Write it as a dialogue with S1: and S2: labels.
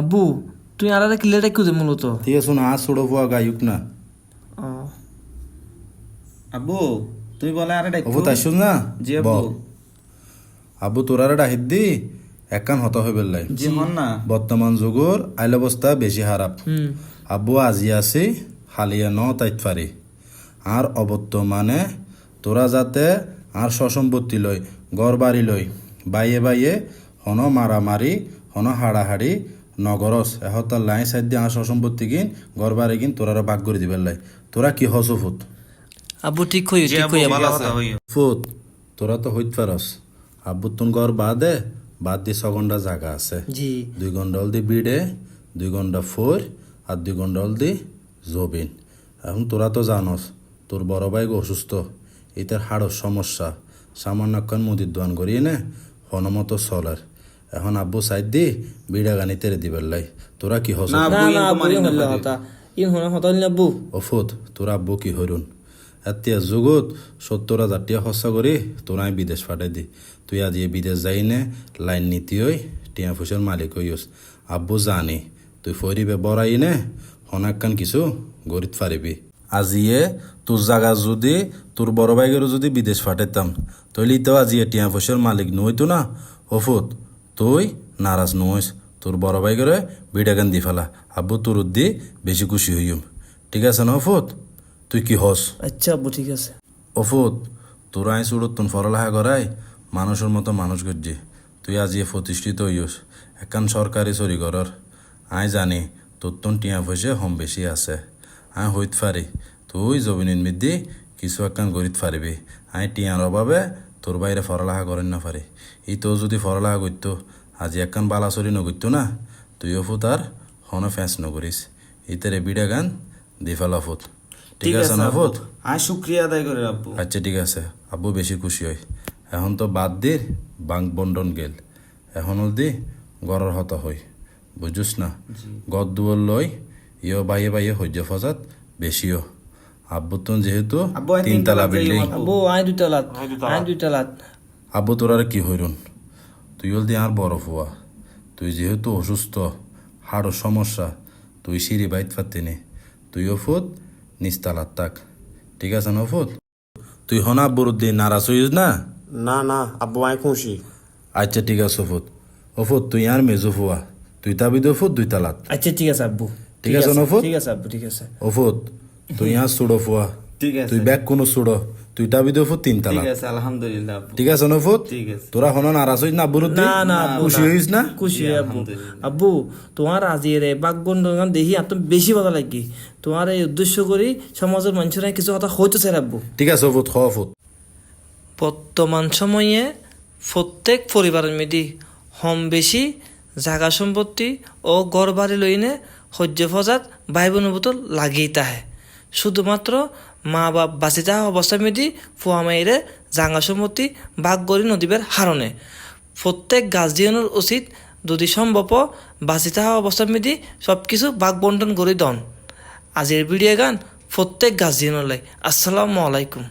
S1: আব্বু তুই আর একটা ক্লিয়ার একটু দে মূলত।
S2: ঠিক আছে না ছোট ফুয়া গায়ুক না।
S1: ও,
S3: আব্বু তুই বলে আরে ডাক
S2: অবু তাই শুন না।
S3: জি আব্বু।
S2: আব্বু ডাহিত দি একান হত হয়ে বেললাই
S3: জি হন না।
S2: বর্তমান যুগর আইল অবস্থা বেশি খারাপ।
S1: হুম।
S2: আব্বু আজি আছি হালিয়া ন তাইত পারি। আর অবর্তমানে তোরা যাতে আর সসম্পত্তি লই ঘর বাড়ি লই বাইয়ে বাইয়ে হন মারামারি হন হাড়াহাড়ি নগরস এহতার লাই সাইড দিয়ে আর সসম্পত্তি কিন ঘর বাড়ি কিন তোরা ভাগ করে দিবেন লাই। তোরা কি হস ফুত?
S1: আব্বু ঠিক
S3: জি
S1: ঠিক
S3: হইও।
S2: ফুত তোরা তো হইত পারস। আব্বু তুন ঘর বাদে বাদ দি ছঘন্টা জায়গা আছে।
S1: জি।
S2: দুই ঘণ্টা হল দি বিড়ে দুই ঘণ্টা ফোর আর দুই ঘণ্টা হল দি জবিন। এখন তোরা তো জানস তোর বড় ভাই অসুস্থ। এটার হাড়ের সমস্যা। সামান্য মুদির দোয়ান করিয়ে নে হনমতো চলার এখন আব্বু সাইড দি বিড়া গানি তেরে দিবার লাই। তোরা কি হস?
S3: না,
S1: না
S3: আব্বু,
S1: আব্বু। হতা ইন হনা হতা
S2: অফুত তোরা আব্বু কি হরুন এতিয়া যুগত সত্তর হাজার টিয়া খরচা করি তোরাই বিদেশ পাঠাই দি। তুই আজি বিদেশ যাই নে লাইন নীতি হই টিয়া পয়সার মালিক হইস আব্বু জানি তুই ফরিবে বড়াই নে হনাক্কান কিছু গরিত পারিবি আজিয়ে তোর জায়গা যদি তোর বড় ভাইগেরও যদি বিদেশ পাঠাইতাম তইলে তো আজিয়ে টিয়া পয়সার মালিক নইতো না। অফুত তুই নারাজ নইস তোর বড় ভাই ভাইগেরে বিডাগান দি ফেলা আব্বু তোর দি বেশি খুশি হইম ঠিক আছে না অফুত? তুই কি হস?
S1: আচ্ছা আব্বু ঠিক আছে।
S2: অফুত তোর আই চুড়ত তুন ফরলাহা করাই মানুষের মতো মানুষ গজ্জি। তুই আজি প্রতিষ্ঠিত হইস একান সরকারি চুরি ঘরর আই জানি তোর তুন টিয়া পয়সা হম বেশি আছে। আই হইত পারি তুই জমিনের মিদি কিছু একান গরিত পারিবি আই টিয়ার অভাবে তোর বাইরে ফরলাহা করেন না পারি। ই তো যদি ফরলাহা করতো আজি একান বালা চুরি নগরতো না তুই অফুত আর হন ফ্যাঁস নকরিস ইতারে বিড়া গান দি ফেলা ফুত। ঠিক আছে না ফুত?
S3: আয় শুক্রিয়া আদায় করে আব্বু।
S2: আচ্ছা ঠিক আছে। আব্বু বেশি খুশি হয়। এখন তো বাদ দির বাংক বন্ডন গেল। এখন দি গড়র হত হই। বুঝুস না? গদ দুয়ার লই ইয় বাইয়ে বাইয়ে সহ্য ফজাত বেশিও। আব্বু তো যেহেতু
S3: আই
S2: তিনতলা বিল্ডিং
S1: আব্বু আই দুইটা আই
S2: আব্বু তোর আর কি হইরুন তুই হল দি আর বড় ফুয়া। তুই যেহেতু অসুস্থ হাড়ের সমস্যা তুই সিঁড়ি বাইত পারতিনি তুই ওফুত নিস্তালাত তাক ঠিক আছে না ওফুত তুই হনা বরুদ্দিন নারাজ হইস না?
S4: না না আব্বু আমি খুশি।
S2: আচ্ছা ঠিক আছে ওফুত ওফুত তুই আর মেজু ফুয়া। তুই তাবি দফুত দুই তালাত
S1: আচ্ছা ঠিক আছে আব্বু।
S2: ঠিক আছে নফুত?
S1: ঠিক আছে আব্বু ঠিক আছে।
S2: ওফুত তুই আর সুড়ো ফুয়া।
S3: ঠিক আছে।
S2: তুই ব্যাগ কোনো সুড়ো। তুই তিন
S3: ঠিক আছে আলহামদুলিল্লাহ
S2: ঠিক আছে নফুত
S3: ঠিক আছে।
S2: তোরা হন নারাজ হইস না
S1: না না
S2: খুশি হইস না?
S1: খুশি আব্বু। আব্বু তোমার আজি রে বন্ধু দেখি এত বেশি ভালো লাগি। তোমার এই উদ্দেশ্য করি সমাজের মানুষরা কিছু কথা হইতো স্যার আব্বু।
S2: ঠিক আছে ওফুত হ ওফুত
S1: বর্তমান সময়ে প্রত্যেক পরিবারের মেয়েদি হম বেশি জাগা সম্পত্তি ও গড় বাড়ি লইনে সহ্য ফজাত ভাই বোন লাগেই তাহে। শুধুমাত্র মা বাপ বাঁচি যাওয়া অবস্থা মেয়েদি ফুয়া মাইরে জাগা সম্পত্তি বাঘ গড়ি নদীবের হারণে। প্রত্যেক গাছ গার্জিয়ানের উচিত যদি সম্ভব বাঁচি থাকা অবস্থা মেয়েদি সব কিছু বাঘ বন্টন করে দন। আজির ভিডিও গান প্রত্যেক গাছ গার্জিয়ানলাই আসসালামু আলাইকুম।